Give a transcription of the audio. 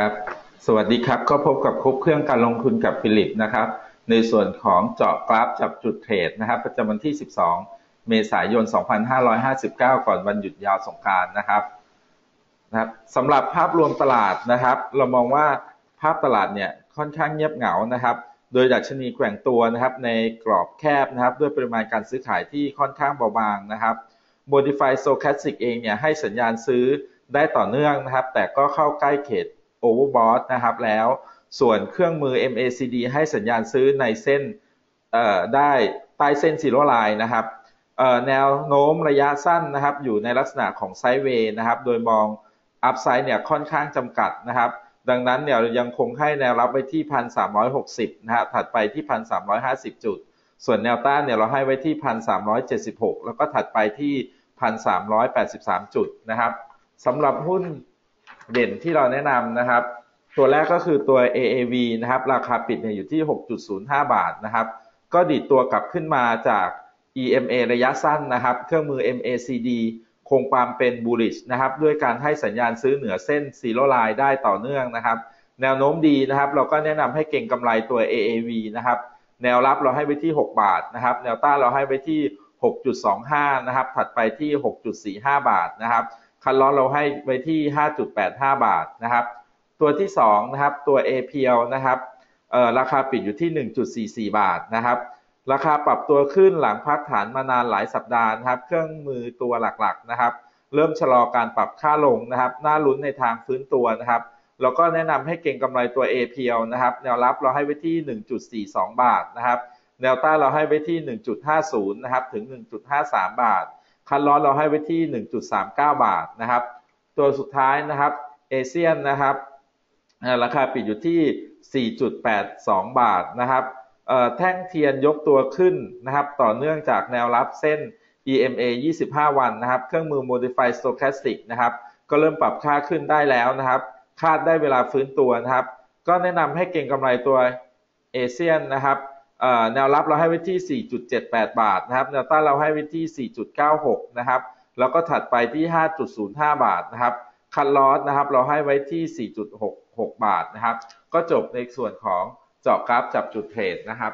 ครับ สวัสดีครับ ก็พบกับครบเครื่องการลงทุนกับฟิลิปนะครับ ในส่วนของเจาะกราฟจับจุดเทรดนะครับ ประจำวันที่ 12 เมษายน 2559 ก่อนวันหยุดยาวสงกานต์นะครับนะครับสำหรับภาพรวมตลาดนะครับ เรามองว่าภาพตลาดเนี่ยค่อนข้างเงียบเหงานะครับ โดยดัชนีแกว่งตัวนะครับ ในกรอบแคบนะครับ ด้วยปริมาณการซื้อขายที่ค่อนข้างเบาบางนะครับ Modify Stochastic เองเนี่ยให้สัญญาณซื้อได้ต่อเนื่องนะครับ แต่ก็เข้าใกล้เขต Overbought นะครับแล้ว ส่วนเครื่องมือ MACD ให้สัญญาณซื้อในเส้นได้ใต้เส้นซีโร่ไลน์นะครับแนวโน้มระยะสั้นนะครับอยู่ในลักษณะของไซด์เวย์นะครับโดยมองอัพไซด์เนี่ยค่อนข้างจำกัดนะครับดังนั้นเนี่ยยังคงให้แนวรับไว้ที่ 1,360 นะฮะถัดไปที่ 1,350 จุด ส่วนแนวต้านเนี่ยเราให้ไว้ที่ 1,376 แล้วก็ถัดไปที่ 1,383 จุดนะครับสำหรับหุ้น เด่นที่เราแนะนำนะครับ ตัวแรกก็คือตัว AAV นะครับ ราคาปิดเนี่ยอยู่ที่ 6.05 บาทนะครับ ก็ดีดตัวกลับขึ้นมาจาก EMA ระยะสั้นนะครับ เครื่องมือ MACD คงความเป็น bullish นะครับ ด้วยการให้สัญญาณซื้อเหนือเส้น zero line ได้ต่อเนื่องนะครับ แนวโน้มดีนะครับ เราก็แนะนำให้เก่งกำไรตัว AAV นะครับ แนวรับเราให้ไว้ที่ 6 บาทนะครับ แนวต้านเราให้ไว้ที่ 6.25 นะครับ ถัดไปที่ 6.45 บาทนะครับ คันล้อเราให้ไว้ที่ 5.85 บาทนะครับ ตัวที่2นะครับตัว APL นะครับราคาปิดอยู่ที่ 1.44 บาทนะครับ ราคาปรับตัวขึ้นหลังพักฐานมานานหลายสัปดาห์นะครับ เครื่องมือตัวหลักๆนะครับ เริ่มชะลอการปรับค่าลงนะครับ น่าลุ้นในทางฟื้นตัวนะครับเราก็แนะนำให้เก่งกำไรตัว APL นะครับ แนวรับเราให้ไว้ที่ 1.42 บาทนะครับ แนวต้านเราให้ไว้ที่ 1.50 นะครับ ถึง 1.53 บาท คันร้อนเราให้ไว้ที่ 1.39 บาทนะครับ ตัวสุดท้ายนะครับเอเชียนนะครับราคาปิดอยู่ที่ 4.82 บาทนะครับแท่งเทียนยกตัวขึ้นนะครับ ต่อเนื่องจากแนวรับเส้น EMA 25 วันนะครับ เครื่องมือ Modify Stochastic นะครับ ก็เริ่มปรับค่าขึ้นได้แล้วนะครับ คาดได้เวลาฟื้นตัวนะครับ ก็แนะนำให้เก่งกำไรตัวเอเชียนนะครับ แนวรับเราให้ไว้ที่ 4.78 บาทนะครับ แนวต้านเราให้ไว้ที่ 4.96 นะครับ แล้วก็ถัดไปที่ 5.05 บาทนะครับ คันลอสนะครับ เราให้ไว้ที่ 4.66 บาทนะครับ ก็จบในส่วนของเจาะกราฟจับจุดเทรดนะครับ